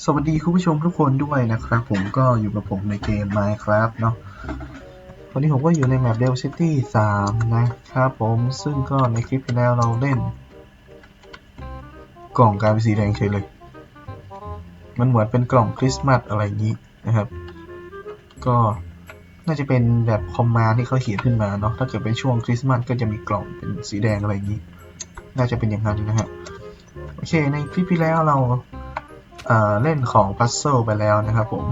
สวัสดีคุณผู้ชมทุกคนด้วยนะครับ ผมก็อยู่กับผมในเกม Minecraft เนาะวันนี้ผมก็อยู่ในแมป Del City 3 นะครับผมซึ่งก็ในคลิปที่แล้วเราเล่น กล่องกลายเป็นสีแดงเฉยเลย มันเหมือนเป็นกล่องคริสต์มาสอะไรอย่างนี้นะครับ ก็น่าจะเป็นแบบคอมมานที่เขาเขียนขึ้นมาเนาะถ้าเกิดเป็นช่วงคริสต์มาสก็จะมีกล่องเป็นสีแดงอะไรอย่างนี้ น่าจะเป็นอย่างนั้นนะฮะโอเคในคลิปที่แล้วเรา เล่นของพัซเซิลไปแล้วนะครับผม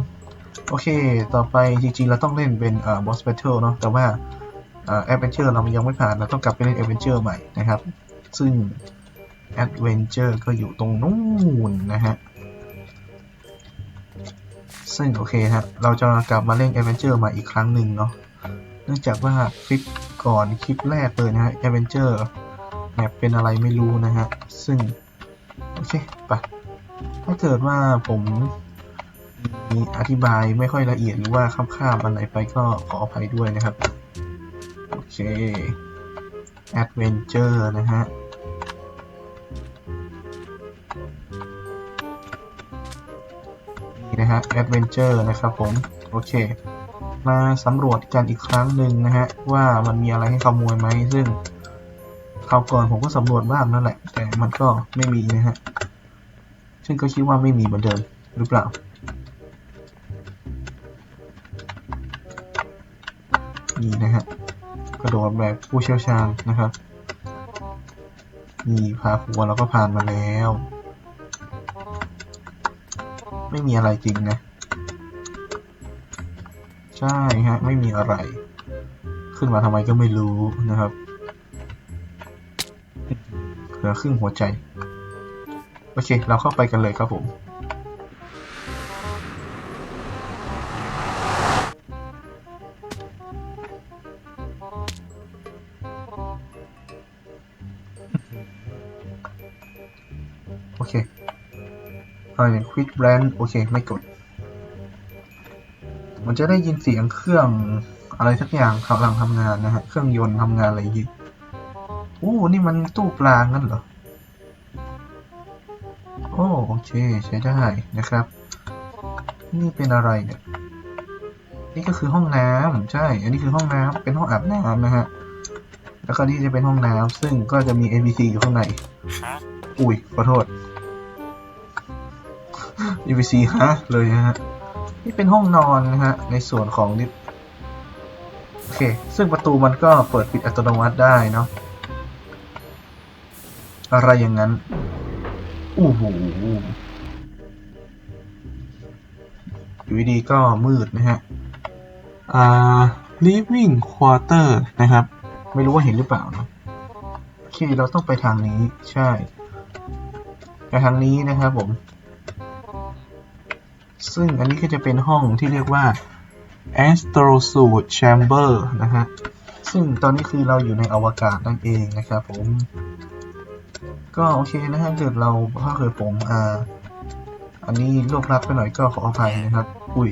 โอเค ต่อไปจริงๆ เราต้องเล่นเป็นบอส b บ t เทิลเนาะแต่ว่าแอดเวนเจอร์เรายังไม่ผ่าน เราต้องกลับไปเล่นแอดเวนเจอร์ใหม่นะครับ ซึ่งแอดเวนเจอร์ก็อยู่ตรงนู้นนะฮะซึ่งโอเคฮะเราจะกลับมาเล่นแอดเวนเจอร์ใหม่อีกครั้งหนึ่งเนาะเนื่องจากว่าคลิปก่อนคลิปแรกเลยนะฮะแอดเวนเจอร์แมปเป็นอะไรไม่รู้นะฮะซึ่ง โอเคไป ถ้าเกิดว่าผมมีอธิบายไม่ค่อยละเอียดหรือว่าข้ามๆอะไรไปก็ขออภัยด้วยนะครับ โอเค Adventure นะฮะนี่นะฮะ Adventure นะครับผม โอเค มาสำรวจกันอีกครั้งหนึ่งนะฮะ ว่ามันมีอะไรให้ขโมยไหมซึ่งคราวก่อนผมก็สำรวจบ้างนั่นแหละ แต่มันก็ไม่มีนะฮะ ซึ่งก็คิดว่าไม่มีเหมือนเดิมหรือเปล่า นี่นะฮะกระโดดแบบผู้เชี่ยวชาญนะครับนี่พาหัวเราก็ผ่านมาแล้ว ไม่มีอะไรจริงนะ ใช่ฮะ ไม่มีอะไร ขึ้นมาทำไมก็ไม่รู้นะครับเหลือครึ่งหัวใจ โอเค เราเข้าไปกันเลยครับผม โอเคอะไรอย่าง quick brand โอเค ไม่กด มันจะได้ยินเสียงเครื่องอะไรสักอย่างกำลังทำงานนะฮะ เครื่องยนต์ทำงานอะไรอย่างงี้โอ้ นี่มันตู้ปลางั้นเหรอ เคใช้ได้นะครับ นี่เป็นอะไรเนี่ยนี่ก็คือห้องน้ำใช่ อันนี้คือห้องน้ำเป็นห้องอาบน้ำนะฮะ แล้วก็นี่จะเป็นห้องน้ำซึ่งก็จะมี NPC อยู่ข้างใน อุ้ยขอโทษ NPC ฮะเลยนะฮะ นี่เป็นห้องนอนนะฮะ ในส่วนของลิฟต์โอเค ซึ่งประตูมันก็เปิดปิดอัตโนมัติได้เนาะ อะไรอย่างนั้นโอ้โหอยู่ดีก็มืดนะฮะ อ่า living quarter นะครับ ไม่รู้ว่าเห็นหรือเปล่านะโอเคเราต้องไปทางนี้ใช่ ไปทางนี้นะครับผม ซึ่งอันนี้ก็จะเป็นห้องที่เรียกว่า astro suit chamber นะฮะ ซึ่งตอนนี้คือเราอยู่ในอวกาศนั่นเองนะครับผม ก็โอเคนะฮะเกิดเราถ้าเกิดผมอ่า อันนี้โลกลับไปหน่อยก็ขออภัยนะครับ อุ้ย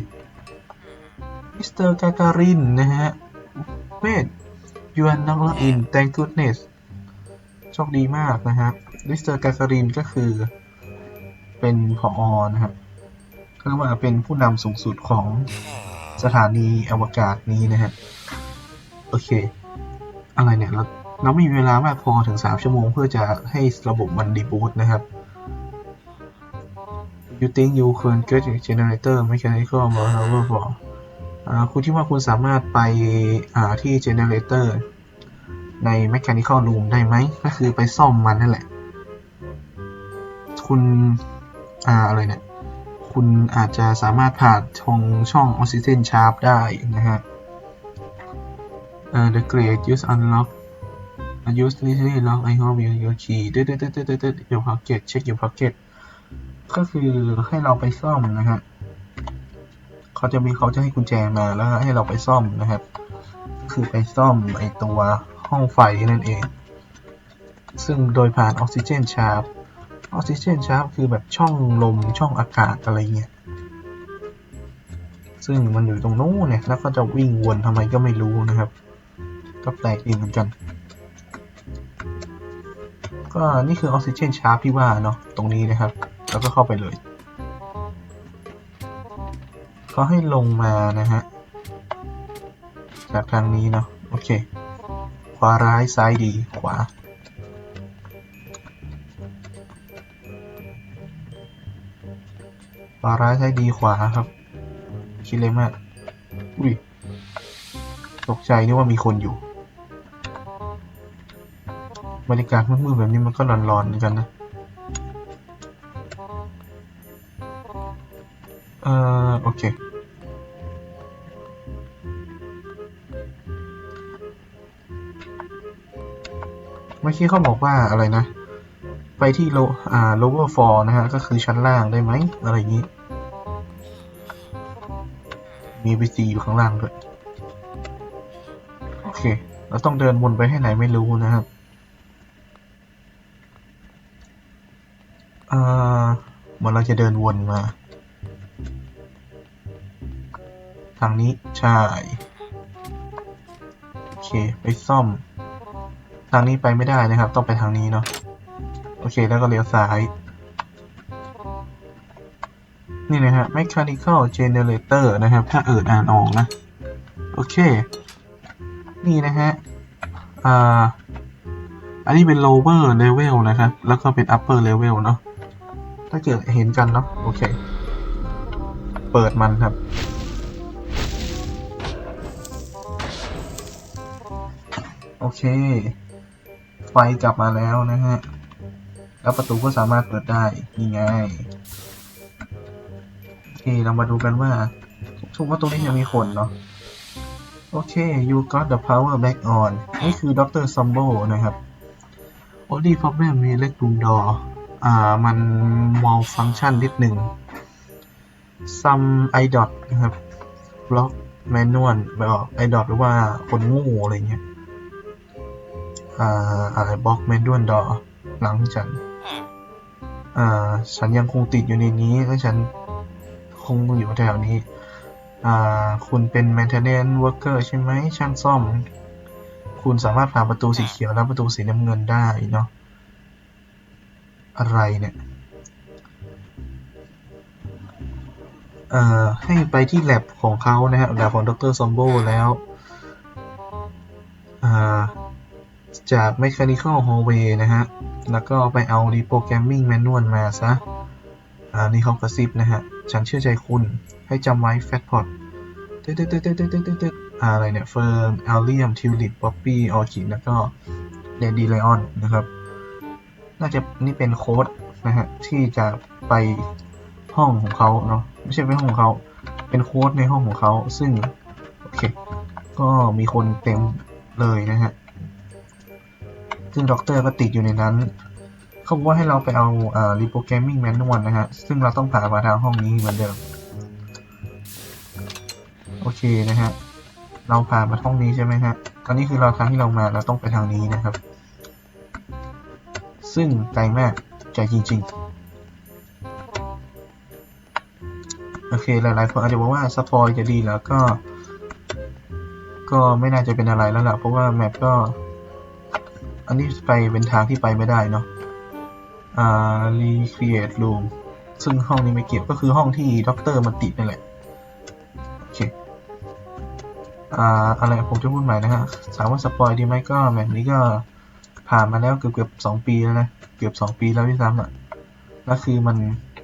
มิสเตอร์กาการินนะฮะเวท you are not logged in thank goodness โชคดีมากนะฮะมิสเตอร์กาการินก็คือ เป็นผออนะครับก็เรียกว่าเป็นผู้นำสูงสุดของสถานีอวกาศนี้นะฮะ โอเค อะไรเนี่ยเรา เราไม่มีเวลามากพอถึง 3 ชั่วโมง เพื่อจะให้ระบบมันดีบูตนะครับ You think you can get a generator mechanical motor for อ่าคุณคิดว่าคุณสามารถไปอ่าที่ generator ใน mechanical room ได้ไหม ก็คือไปซ่อมมันนั่นแหละ คุณอ่าอะไรเนี่ย คุณอาจจะสามารถผ่านช่องช่อง oxygen shaft ได้นะฮะ uh, the great use unlock uh, use literally lock I hope you you key เด็ดเด็ดเด็ดเด็ดเด็ด your pocket check your pocket ก็คือให้เราไปซ่อมนะฮะเขาจะมีเขาจะให้กุญแจมาแล้วให้เราไปซ่อมนะครับ คือไปซ่อมไอตัวห้องไฟนั่นเอง ซึ่งโดยผ่านออกซิเจนชาร์ปออกซิเจนชาร์ปคือแบบช่องลมช่องอากาศอะไรเงี้ยซึ่งมันอยู่ตรงนู้นเนี่ยแล้วก็จะวิ่งวนทำไมก็ไม่รู้นะครับ ก็แปลกดีเหมือนกัน ก็นี่คือออกซิเจนชาร์ปที่ว่าเนาะตรงนี้นะครับ แล้วก็เข้าไปเลยเขาให้ลงมานะฮะ จากทางนี้เนาะโอเค ขวาร้ายซ้ายดีขวา ขวาร้ายซ้ายดีขวาครับ คิดเลยมาก อุ้ยตกใจนึกว่ามีคนอยู่ บรรยากาศมืดๆแบบนี้มันก็ร้อนๆเหมือนกันนะ เอ่อ โอเค เมื่อกี้เขาบอกว่าอะไรนะ ไปที่โลอ่า lower floor นะฮะ ก็คือชั้นล่างได้ไหม อะไรอย่างนี้ มีบีซีอยู่ข้างล่างด้วย โอเค เราต้องเดินวนไปให้ไหนไม่รู้นะครับ อ่าเหมือนเรา จะเดินวนมา ทางนี้ใช่ โอเค ไปซ่อม ทางนี้ไปไม่ได้นะครับ ต้องไปทางนี้เนาะ โอเค แล้วก็เลี้ยวซ้าย นี่นะฮะ mechanical generator นะครับ ถ้าเอิดอ่านออกนะ โอเค นี่นะฮะ อ่า อันนี้เป็น lower level นะครับ แล้วก็เป็น upper level เนาะ ถ้าเกิดเห็นกันเนาะโอเค เปิดมันครับ โอเค ไฟกลับมาแล้วนะฮะ แล้วประตูก็สามารถเปิดได้นี่ไงโอเคเรามาดูกันว่าทุกว่าตรงนี้ยังมีคนเนาะโอเค you got the power back on นี่คือดรซัมโบนะครับ only problem มีเล็กรูมดอ อ่ามัน malfunction นิดหนึ่ง some idot นะครับ block manual แบบ idot หรือว่าคนงูอะไรเงี้ยอ่าอะไร block manual door หลังฉันอ่าฉันยังคงติดอยู่ในนี้และฉันคงอยู่แถวนี้อ่าคุณเป็น maintenance worker ใช่ไหมช่างซ่อม คุณสามารถผ่านประตูสีเขียวและประตูสีน้ำเงินได้เนาะ อะไรเนี่ย เอ่อ ให้ไปที่ lab ของเขานะฮะ lab ของดรซอมโบแล้วอ่าจาก mechanical hallway นะฮะ แล้วก็ไปเอา reprogramming manual มาซะ อ่า นี่เขากระซิบนะฮะ ฉันเชื่อใจคุณ ให้จำไว้ fatpot ตึ๊ดตึ๊ดตึ๊ดตึ๊ดตึ๊ดตึ๊ดตึ๊ดอะไรเนี่ยเฟิร์นอัลเลียมทิวลิปป๊อปปี้ออคิดแล้วก็เดดีไลออนนะครับ น่าจะนี่เป็นโค้ดนะฮะที่จะไปห้องของเขาเนาะไม่ใช่เป็นห้องของเขา เป็นโค้ดในห้องของเขา ซึ่งโอเค ก็มีคนเต็มเลยนะฮะซึ่งด็อกเตอร์ก็ติดอยู่ในนั้น เขาบอกว่าให้เราไปเอาอ่า reprogramming manual นะฮะ ซึ่งเราต้องผ่านมาทางห้องนี้เหมือนเดิม โอเคนะฮะ เราผ่านมาห้องนี้ใช่ไหมฮะ ตอนนี้คือเราทางที่เรามาเราต้องไปทางนี้นะครับ ซึ่งไกลมากไกจริง ๆ โอเค หลายๆคนอาจจะบอกว่าสปอยจะดีแล้วก็ ก็ไม่น่าจะเป็นอะไรแล้วล่ะ เพราะว่าแมปก็ อันนี้ไปเป็นทางที่ไปไม่ได้เนาะอ่า recreate room ซึ่งห้องนี้ไม่เกี่ยวก็คือห้องที่ด็อกเตอร์มันติดนั่นแหละโอเคอ่าอะไรผมจะพูดใหม่นะฮะถามว่าสปอยดีไหมก็แบบนี้ก็ ผ่านมาแล้วเกือบเกือบสองปีแล้วนะ เกือบสองปีแล้วที่ซ้ำอะแล้วคือมัน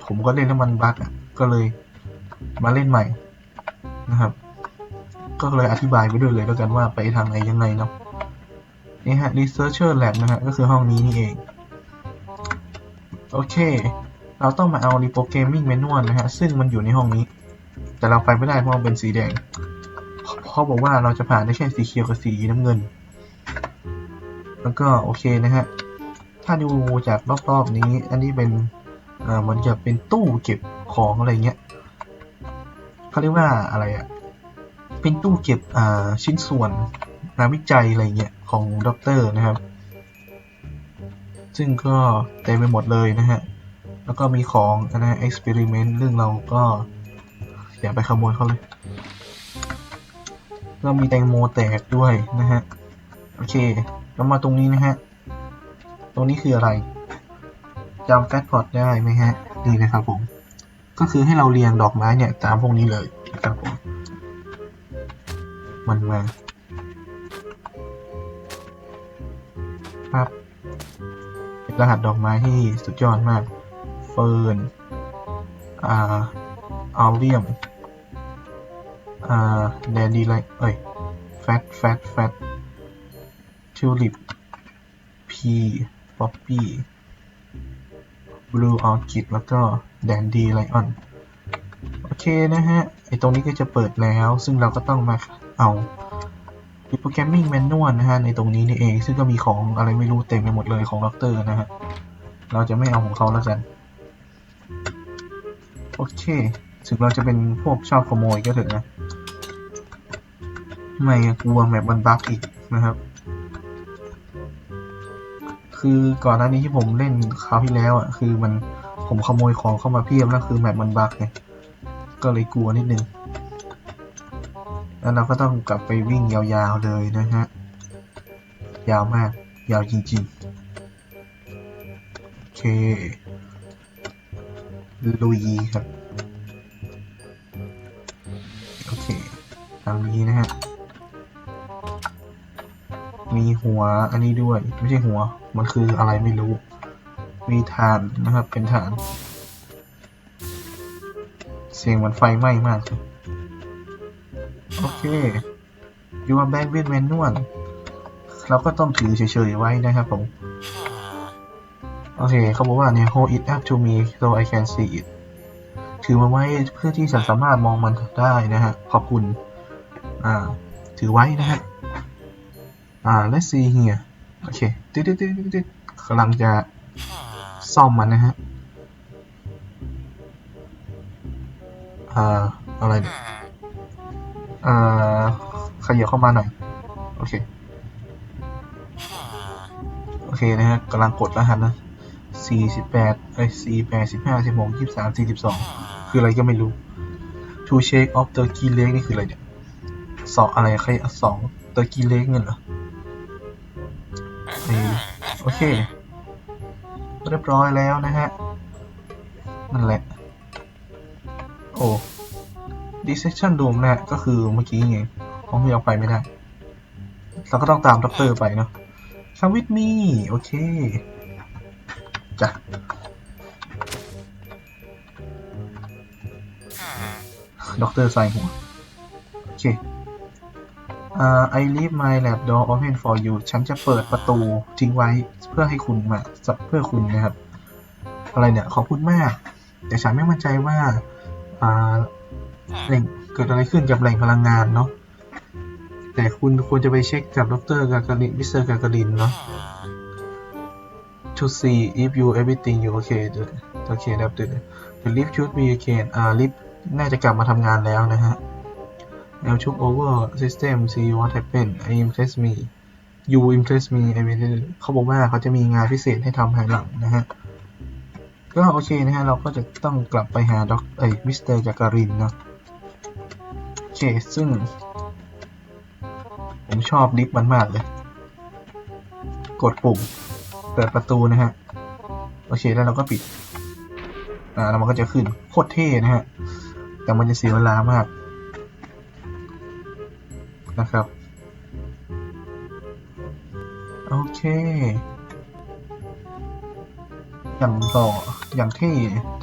ผมก็เล่นแล้วมันบั๊กอะ ก็เลยมาเล่นใหม่นะครับ ก็เลยอธิบายไปด้วยเลยแล้วกันว่าไปทางไหนยังไงเนาะนี่ฮะ researcher lab นะฮะก็คือห้องนี้นี่เอง โอเค เราต้องมาเอา reprogramming manual นะฮะ ซึ่งมันอยู่ในห้องนี้ แต่เราไปไม่ได้เพราะมันเป็นสีแดงเขาบอกว่าเราจะผ่านได้แค่สีเขียวกับสีน้ำเงิน แล้วก็โอเคนะฮะ ถ้าดูจากรอบๆนี้ อันนี้เป็นเหมือนกับเป็นตู้เก็บของอะไรเงี้ยเขาเรียกว่าอะไรอะเป็นตู้เก็บชิ้นส่วนงานวิจัยอะไรเงี้ยของด็อกเตอร์นะครับ ซึ่งก็เต็มไปหมดเลยนะฮะ แล้วก็มีของนะฮะ experiment เรื่องเราก็ อย่าไปขโมยเขาเลย ก็มีแตงโมแตกด้วยนะฮะ โอเค แล้วมาตรงนี้นะฮะ ตรงนี้คืออะไรจำแฟตพอร์ตได้ไหมฮะ นี่นะครับผม ก็คือให้เราเรียงดอกไม้เนี่ยตามพวกนี้เลยนะครับผม มันมาครับเป็นรหัสดอกไม้ที่สุดยอดมาก เฟิร์น อ่าอัลเลียม อ่า แดนดีไลเอ้ย แฟตแฟตแฟต ทิวลิป พีป๊อปปี้ บลูออร์คิด แล้วก็แดนดีไลออน โอเคนะฮะ ไอตรงนี้ก็จะเปิดแล้ว ซึ่งเราก็ต้องมาเอาโปรแกรมมิ่งแมนนวลนะฮะ ในตรงนี้นี่เอง ซึ่งก็มีของอะไรไม่รู้เต็มไปหมดเลยของด็อกเตอร์นะฮะ เราจะไม่เอาของเขาแล้วกัน โอเค ถึงเราจะเป็นพวกชอบขโมยก็เถอะนะ ไม่กลัวแมปมันบั๊กอีกนะครับ คือก่อนหน้านี้ที่ผมเล่นคราวที่แล้วอะคือมันผมขโมยของเข้ามาเพียบแล้วคือแมปมันบักไงก็เลยกลัวนิดนึงแล้วเราก็ต้องกลับไปวิ่งยาวๆเลยนะฮะ ยาวมาก ยาวจริงๆ โอเค ลุยครับ โอเคทางนี้นะฮะ มีหัวอันนี้ด้วย ไม่ใช่หัว มันคืออะไรไม่รู้ มีฐานนะครับ เป็นฐาน เสียงเหมันไฟไหม้มากเลยโอเค you are back with manual เราก็ต้องถือเฉยๆไว้นะครับผม โอเค เขาบอกว่าเนี่ย hold it up to me so I can see it ถือมาไว้เพื่อที่จะสามารถมองมันได้นะฮะ ขอบคุณ อ่า ถือไว้นะฮะ อ่า let's see here โอเคตึ๊ดตึ๊ดตึ๊ดตึ๊ดกำลังจะซ่อมมันนะฮะอ่าอะไรเนี่ยอ่าขยับเข้ามาหน่อย โอเค โอเคนะฮะกำลังกดรหัสนะ48เอ้ย48 15 16 23 42คืออะไรก็ไม่รู้ to shake off turkey leg นี่คืออะไรเนี่ยสองอะไรใครสอง turkey leg เงินเหรอ เออโอเค เรียบร้อยแล้วนะฮะ นั่นแหละ โอ้ dissection room นะฮะก็คือเมื่อกี้ไงผมไม่เอาไปไม่ได้ เราก็ต้องตามด็อกเตอร์ไปเนาะ come with me โอเค จ้ะด็อกเตอร์ใส่หัว โอเคอ่า I leave my lab door open for you ฉันจะเปิดประตูทิ้งไว้เพื่อให้คุณมาเพื่อคุณนะครับ อะไรเนี่ย ขอบคุณมาก แต่ฉันไม่มั่นใจว่าอ่าแหล่งเกิดอะไรขึ้นกับแหล่งพลังงานเนาะ แต่คุณควรจะไปเช็คกับดรกาการินมิสเตอร์กาการินเนาะ to see if you everything you okay โอเคครับ the the lift should be again อ่า lift น่าจะกลับมาทำงานแล้วนะฮะ L took over system see what happened I impress me you impress me I mean เขาบอกว่าเขาจะมีงานพิเศษให้ทำภายหลังนะฮะ ก็โอเคนะฮะ เราก็จะต้องกลับไปหาด็อกเอ้ยมิสเตอร์จากรินเนาะโอเค ซึ่ง ผมชอบลิฟต์มันมากเลย กดปุ่ม เปิดประตูนะฮะ โอเค แล้วเราก็ปิด อ่า แล้วมันก็จะขึ้น โคตรเท่นะฮะ แต่มันจะเสียเวลามาก นะครับ โอเค อย่างต่อ อย่างเท่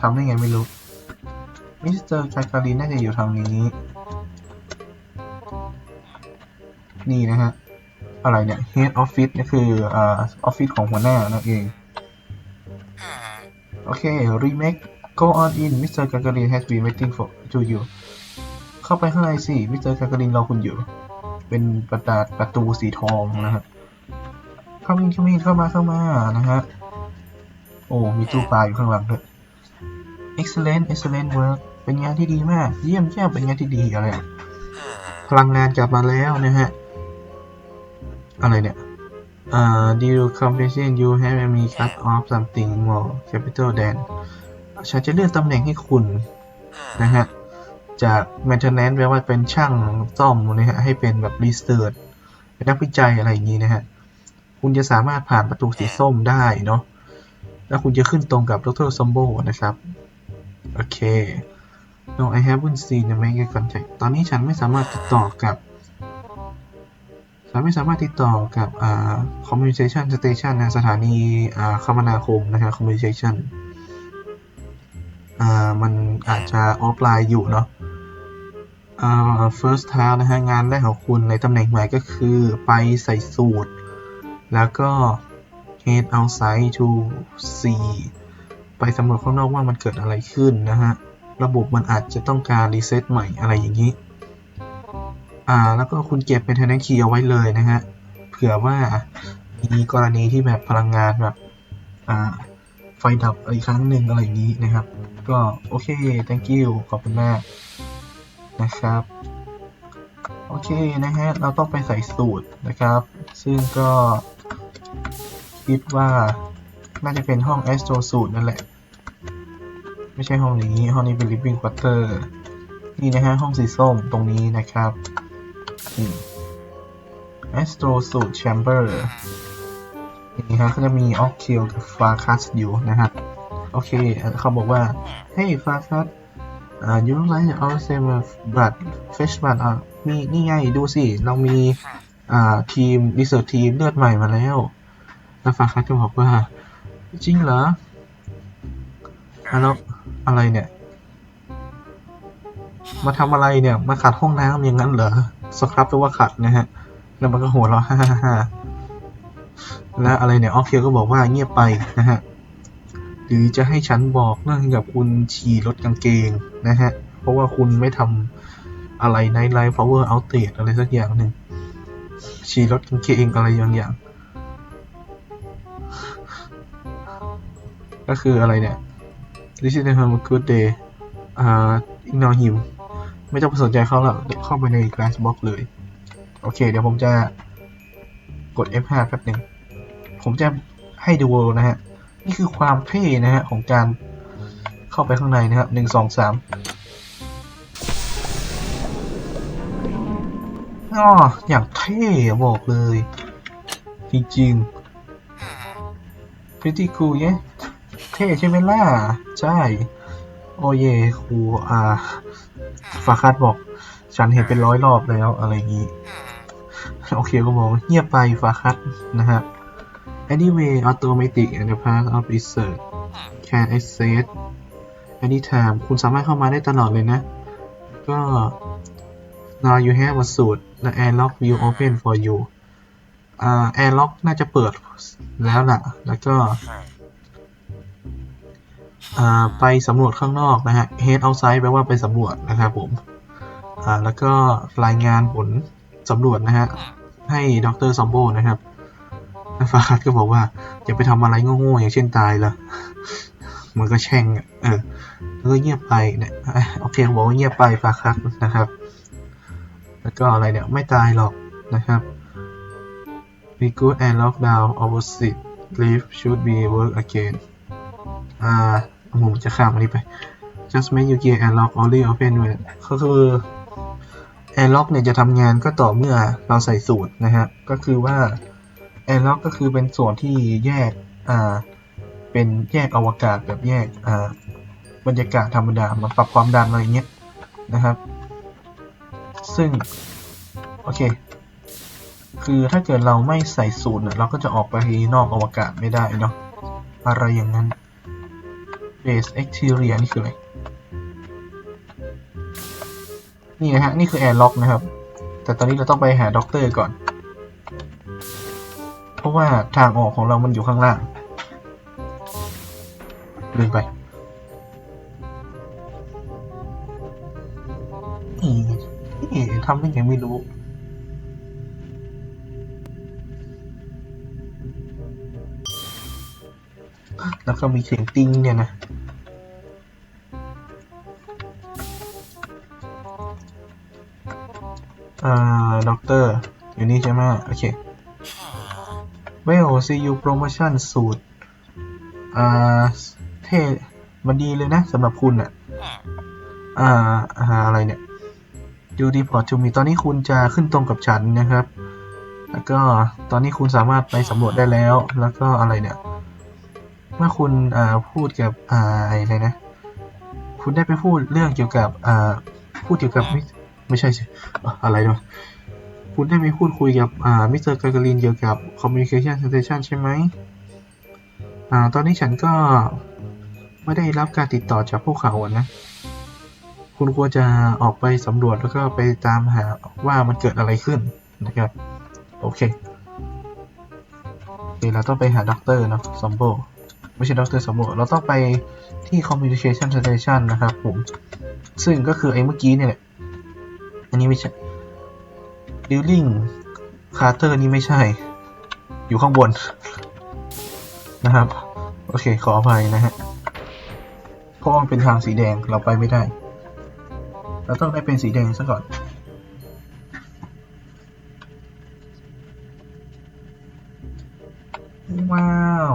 ทำได้ไงไม่รู้ มิสเตอร์จากการินน่าจะอยู่ทางนี้ นี่นะฮะ อะไรเนี่ย Head Office นี่คืออ่าออฟฟิศของหัวหน้านั่นเอง โอเค remake go on in Mr. Gagarin has been waiting for to you เข้าไปข้างในสิ Mr. Gagarin รอคุณอยู่ เป็นประดาประตูสีทองนะฮะเข้ามินเข้ามินเข้ามาเข้ามานะฮะโอ้มีตู้ปลาอยู่ข้างหลังด้วย excellent excellent work เป็นงานที่ดีมาก เยี่ยมเยี่ยมเป็นงานที่ดีอะไรอะพลังงานกลับมาแล้วนะฮะ อะไรเนี่ยอ่า due compensation you have me cut off something more capital than ฉันจะเลื่อนตำแหน่งให้คุณนะฮะ จาก maintenance แปลว่าเป็นช่างซ่อมนะฮะให้เป็นแบบ research เป็นนักวิจัยอะไรอย่างนี้นะฮะ คุณจะสามารถผ่านประตูสีส้มได้เนาะแล้วคุณจะขึ้นตรงกับดรซอมโบนะครับ โอเค no I haven't seen the make contact ตอนนี้ฉันไม่สามารถติดต่อกับฉันไม่สามารถติดต่อกับอ่า communication station นะสถานีอ่าคมนาคมนะครับ communication อ่ามันอาจจะออฟไลน์อยู่เนาะ first task นะฮะงานแรกของคุณในตำแหน่งใหม่ก็คือไปใส่สูตร แล้วก็ head outside to see ไปสำรวจข้างนอกว่ามันเกิดอะไรขึ้นนะฮะ ระบบมันอาจจะต้องการรีเซ็ตใหม่อะไรอย่างนี้ อ่า แล้วก็คุณเก็บเป็น tenant key เอาไว้เลยนะฮะ เผื่อว่ามีกรณีที่แบบพลังงานแบบ อ่า ไฟดับอีกครั้งหนึ่งอะไรอย่างนี้นะครับ ก็โอเค thank you ขอบคุณมาก นะครับ โอเคนะฮะ เราต้องไปใส่สูตรนะครับ ซึ่งก็คิดว่าน่าจะเป็นห้อง Astro Suite นั่นแหละ ไม่ใช่ห้องนี้ ห้องนี้เป็น Living Quarter นี่นะฮะ ห้องสีส้มตรงนี้นะครับอืม Astro Suite Chamber นี่ฮะเขาจะมี o c k i l กับ Farkas อยู่นะครับโอเค เขาบอกว่า Hey Farkas อ่า you like our same blood fresh blood อะมีนี่ไงดูสิ เรามี อ่า ทีม research ทีมเลือดใหม่มาแล้วแล้วฟาคัสก็บอกว่า จริงเหรออะแล้วอะไรเนี่ย มาทำอะไรเนี่ย มาขัดห้องน้ำอย่างนั้นเหรอสครับแปลว่าขัดนะฮะ แล้วมันก็หัวเราะฮ่าฮ่าฮ่าแล้วอะไรเนี่ยออฟเคียก็บอกว่าเงียบไปนะฮะ หรือจะให้ฉันบอกเรื่องกับคุณฉี่รถกางเกงนะฮะ เพราะว่าคุณไม่ทำอะไรในไลฟ์พาวเวอร์เอาเตอะไรสักอย่างหนึ่งฉี่รถกางเกงอะไรอย่างอย่าง ก็คืออะไรเนี่ย This is a good day อ่า ignore him ไม่ต้องสนใจเขาหรอกเข้าไปใน glass box เลย โอเค เดี๋ยวผมจะกด F5 แป๊บหนึ่ง ผมจะให้ดูนะฮะ นี่คือความเท่นะฮะของการเข้าไปข้างในนะครับหนึ่งสองสามอ๋ออย่างเท่บอกเลย จริงๆ pretty cool เนี่ยเท่ใช่ไหมล่ะ ใช่ โอเยครูอ่าฟาคัสบอก ฉันเห็นเป็นร้อยรอบแล้วอะไรอย่างนี้ โอเคก็บอกเงียบไปฟาคัสนะฮะ anyway automatic and the path of research can access anytime คุณสามารถเข้ามาได้ตลอดเลยนะ ก็ now you have a suit the airlock will open for you อ่า airlock น่าจะเปิดแล้วล่ะ แล้วก็ อ่า ไปสำรวจข้างนอกนะฮะ head outside แปลว่าไปสำรวจนะครับผม อ่า แล้วก็รายงานผลสำรวจนะฮะ ให้ดรซอมโบนะครับ ฟาคัสก็บอกว่าอย่าไปทำอะไรโง่ๆอย่างเช่นตายละมันก็แช่งเออ แล้วก็เงียบไปเนี่ยโอเคเขาบอกว่าเงียบไปฟาคัสนะครับ แล้วก็อะไรเนี่ยไม่ตายหรอกนะครับ we good and lock down opposite leave should be work again อ่าผมจะข้ามอันนี้ไป just make you gear and lock only open when ก็คือ airlock เนี่ยจะทำงานก็ต่อเมื่อเราใส่สูตรนะฮะ ก็คือว่า airlock ก็คือเป็นส่วนที่แยกอ่าเป็นแยกอวกาศแบบแยกอ่าบรรยากาศธรรมดามาปรับความดันอะไรเงี้ยนะครับ ซึ่ง โอเค คือถ้าเกิดเราไม่ใส่สูตรเนี่ยเราก็จะออกไปนอกอวกาศไม่ได้เนาะอะไรอย่างนั้น base exterior นี่คืออะไร นี่นะฮะ นี่คือ airlock นะครับ แต่ตอนนี้เราต้องไปหาด็อกเตอร์ก่อน เพราะว่าทางออกของเรามันอยู่ข้างล่างลืมไปอีนี่ทำได้ยังไม่รู้แล้วก็มีเสียงติ้งเนี่ยนะ อ่า ด็อกเตอร์ อยู่นี่ใช่ไหม โอเค Well see you promotion สูตร อ่า เท่มันดีเลยนะสำหรับคุณอะอ่าอ่า อะไรเนี่ย You report to me ตอนนี้คุณจะขึ้นตรงกับฉันนะครับ แล้วก็ตอนนี้คุณสามารถไปสำรวจได้แล้ว แล้วก็อะไรเนี่ย เมื่อคุณอ่าพูดกับอ่าอะไรนะผคุณได้ไปพูดเรื่องเกี่ยวกับอ่าพูดเกี่ยวกับมิไม่ใช่สิอะอะไรด้วย คุณได้ไปพูดคุยกับมิสเตอร์กาการินเกี่ยวกับ communication station ใช่ไหมอตอนนี้ฉันก็ไม่ได้รับการติดต่อจากพวกเขาอะนะ คุณควรจะออกไปสำรวจแล้วก็ไปตามหาว่ามันเกิดอะไรขึ้นนะครับ โอเคโอเคเราต้องไปหาด็อกเตอร์เนาะซอมโบไม่ใช่ด็อกเตอร์ซอมโบเราต้องไปที่ communication station นะครับผม ซึ่งก็คือไอ้เมื่อกี้เนี่ยแหละ อันนี้ไม่ใช่ building Carter นี่ไม่ใช่ อยู่ข้างบน นะครับ โอเค ขออภัยนะฮะเพราะมันเป็นทางสีแดงเราไปไม่ได้ เราต้องได้เป็นสีแดงซะก่อนว้าว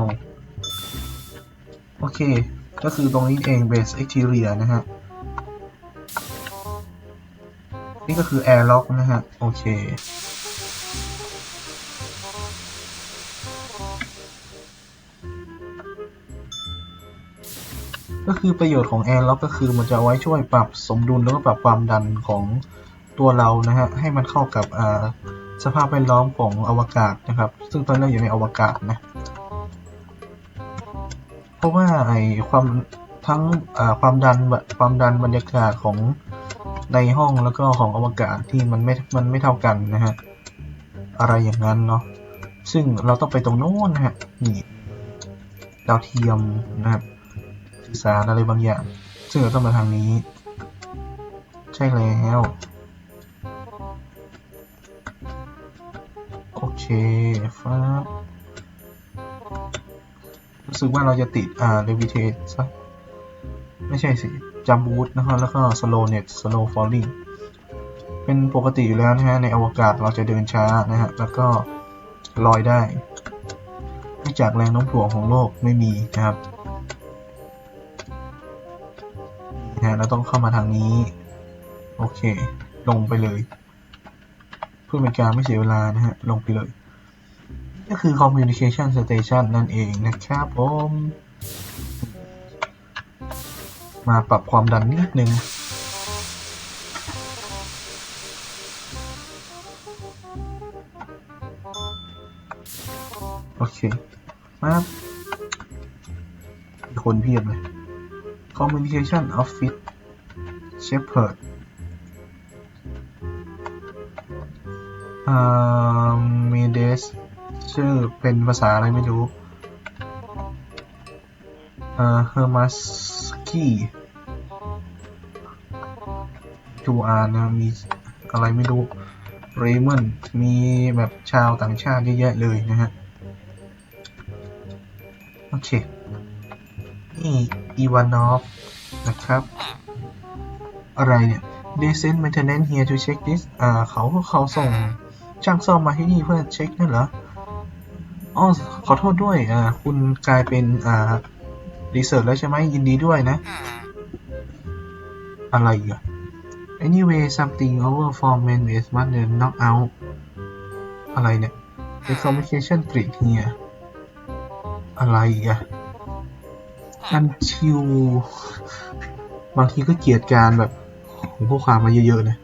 โอเค ก็คือตรงนี้เอง base exterior นะฮะ นี่ก็คือ airlock นะฮะ โอเค ก็คือประโยชน์ของ airlock ก็คือมันจะไว้ช่วยปรับสมดุลแล้วก็ปรับความดันของตัวเรานะฮะ ให้มันเข้ากับสภาพแวดล้อมของอวกาศนะครับ ซึ่งตอนนี้อยู่ในอวกาศนะ เพราะว่าไอความทั้งความดันแบบความดันบรรยากาศของ ในห้องแล้วก็ของอวกาศที่มันไม่ มันไม่เท่ากันนะฮะ อะไรอย่างนั้นเนาะ ซึ่งเราต้องไปตรงโน้นนะฮะ นี่ดาวเทียมนะครับสื่อสารอะไรบางอย่าง ซึ่งเราต้องมาทางนี้ ใช่แล้ว โอเคฟ้ารู้สึกว่าเราจะติด อ่า levitate ซะไม่ใช่สิ จัมบูทนะครับแล้วก็ slownet slow falling เป็นปกติอยู่แล้วนะฮะในอวกาศเราจะเดินช้านะฮะแล้วก็ลอยได้เนื่องจากแรงโน้มถ่วงของโลกไม่มีนะครับนะฮะเราต้องเข้ามาทางนี้ โอเค ลงไปเลย เพื่อเป็นการไม่เสียเวลานะฮะ ลงไปเลย ก็คือ communication station นั่นเองนะครับผม มาปรับความดันนิดนึง โอเค มามีคนเพียบเลย Communication Office Shepherd อ่ามีเดสชื่อเป็นภาษาอะไรไม่รู้อ่าเฮอร์มาสกี้ จูอาร์นะ มีอะไรไม่รู้เรมอนมีแบบชาวต่างชาติเยอะแยะเลยนะฮะ โอเค นี่ อีวานอฟ นะครับ อะไรเนี่ย They send maintenance here to check this อ่าเขาเขาส่งช่างซ่อมมาที่นี่เพื่อเช็คนั่นเหรออ๋อขอโทษด้วยอ่าคุณกลายเป็นอ่ารีเสิร์ชแล้วใช่ไหมยินดีด้วยนะ อะไรอะ Anyway something over for main base must then knock out อะไรเนี่ย The communication grid here อะไรอีกอะ until บางทีก็เกลียดการแบบ ของพวกความมาเยอะๆนะ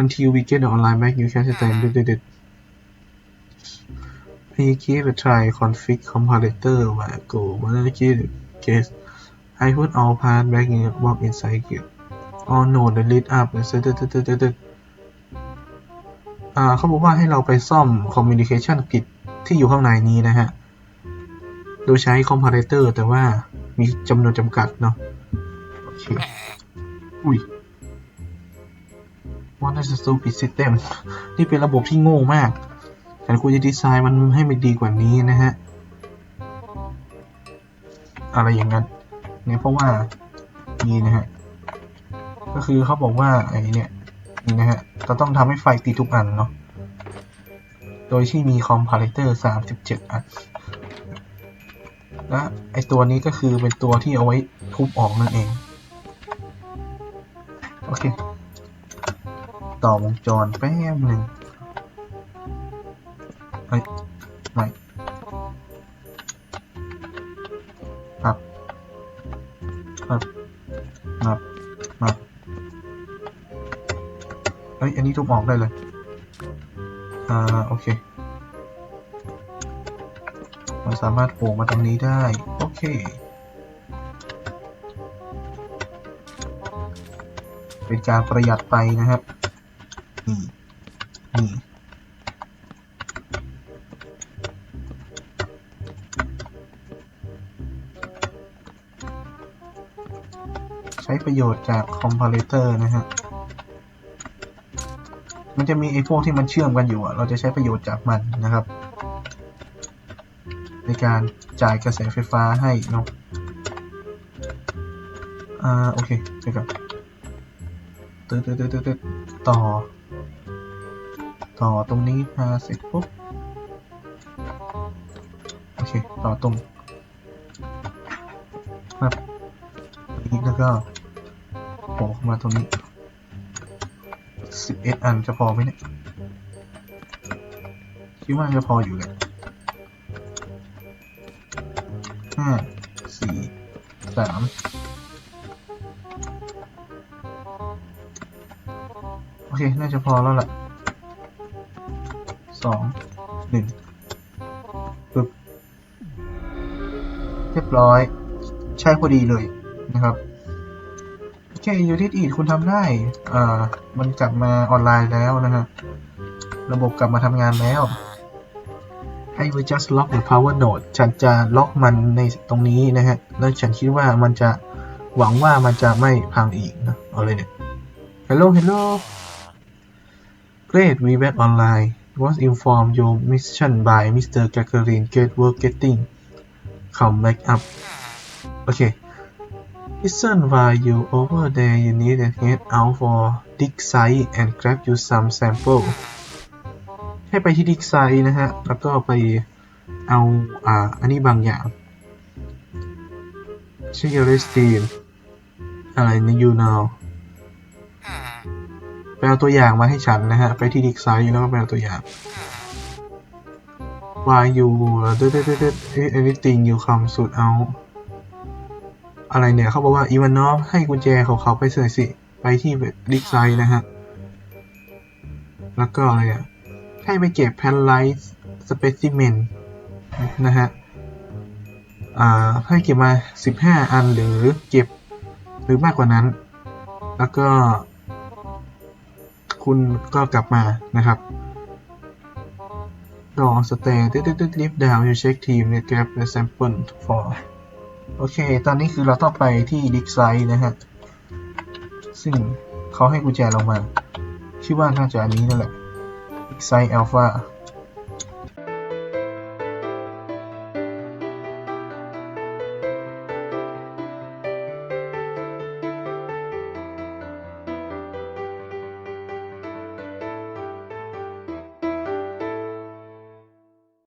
until we get the online back you can stand it it I gave a try config comparator while ago when I gave the case I put all part back in box inside it all node delete up อ่าเขาบอกว่าให้เราไปซ่อม communication grid ที่อยู่ข้างในนี้นะฮะ โดยใช้ comparator แต่ว่ามีจำนวนจำกัดเนาะ โอเค อุ้ย What is a stupid system นี่เป็นระบบที่โง่มากฉันควรจะดีไซน์มันให้มันดีกว่านี้นะฮะ อะไรอย่างนั้น เนี่ยเพราะว่า นี่นะฮะ ก็คือเขาบอกว่าไอ้เนี่ยนี่นะฮะเราต้องทำให้ไฟติดทุกอันเนาะโดยที่มี comparator 37อันและไอตัวนี้ก็คือเป็นตัวที่เอาไว้ทุบออกนั่นเอง โอเค ต่อวงจรแป๊บหนึ่ง ทุบออกได้เลย อ่า โอเค มันสามารถโผล่มาตรงนี้ได้ โอเค เป็นการประหยัดไปนะครับ นี่ นี่ใช้ประโยชน์จากคอม p พ r เตอร์นะฮะ มันจะมีไอ้พวกที่มันเชื่อมกันอยู่อะเราจะใช้ประโยชน์จากมันนะครับ ในการจ่ายกระแสไฟฟ้าให้เนาะอ่าโอเคเดี๋ยวก่อนตึ๊ดตึ๊ดตึ๊ดตึ๊ดต่อ ต่อตรงนี้มาเสร็จปุ๊บโอเคต่อตรงครับนี้แล้วก็โผล่เข้ามาตรงนี้ เอ็ดอันจะพอไหมเนี่ย คิดว่าจะพออยู่เลยห้าสี่สามโอเค น่าจะพอแล้วล่ะสองหนึ่งปึ๊บเรียบร้อย ใช่พอดีเลยนะครับ โอเคยูทิสอีดคุณทำได้ อ่า มันกลับมาออนไลน์แล้วนะฮะระบบกลับมาทำงานแล้ว I will just lock the power node ฉันจะล็อกมันในตรงนี้นะฮะ แล้วฉันคิดว่ามันจะหวังว่ามันจะไม่พังอีกนะ เอาเลยเนี่ย Hello Hello Great we went online was informed your mission by Mr. Gagarin Great work getting come back up Okay Isn't while you over there you need to head out for dig site and grab you some sample ให้ไปที่ดิกไซต์นะฮะ แล้วก็ไปเอาอ่าอันนี้บางอย่างชื่อเรสตีนอะไรในยูนาวไปเอาตัวอย่างมาให้ฉันนะฮะ ไปที่ดิกไซต์แล้วก็ไปเอาตัวอย่าง Why you เด็ดเด็ดเด็ด anything you come suit out อะไรเนี่ยเขาบอกว่าอีวานอฟให้กุญแจของเขาไปเสยสิ ไปที่ดิกไซต์นะฮะ แล้วก็อะไรอะ ให้ไปเก็บ Paralyze Specimen นะฮะ อ่า ให้เก็บมา 15 อันหรือเก็บหรือมากกว่านั้น แล้วก็ คุณก็กลับมานะครับรอสเตย์ตึ๊ดตึ๊ดตึ๊ดลิฟดาวยูเช็คทีมเนี่ย grab the sample for โอเค ตอนนี้คือเราต้องไปที่ดิกไซน์นะฮะ ซึ่งเขาให้กุญแจเรามา ชื่อว่าน่าจะอันนี้นั่นแหละ Excite Alpha